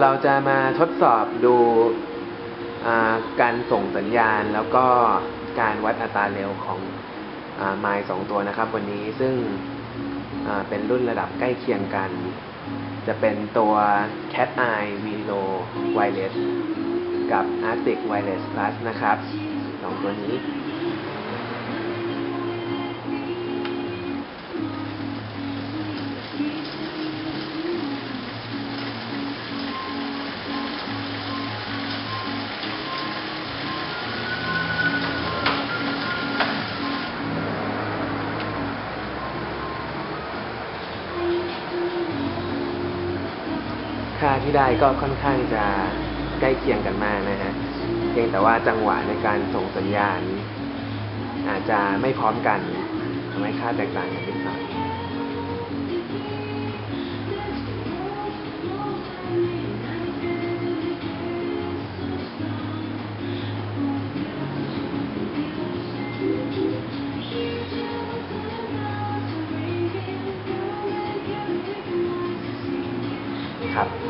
เราจะมาทดสอบดูการส่งสัญญาณแล้วก็การวัดอัตราเร็วของไมล์สองตัวนะครับ วันนี้ซึ่งเป็นรุ่นระดับใกล้เคียงกัน จะเป็นตัว Cat Eye Velo Wireless กับ Arctic Wireless Plus นะครับสองตัวนี้ ค่าที่ได้ก็ค่อนข้างจะใกล้เคียงกันมากนะฮะเพียงแต่ว่าจังหวะในการส่งสัญญาณ อาจจะไม่พร้อมกันทำให้ค่าแตกต่างกันนิดหน่อยครับ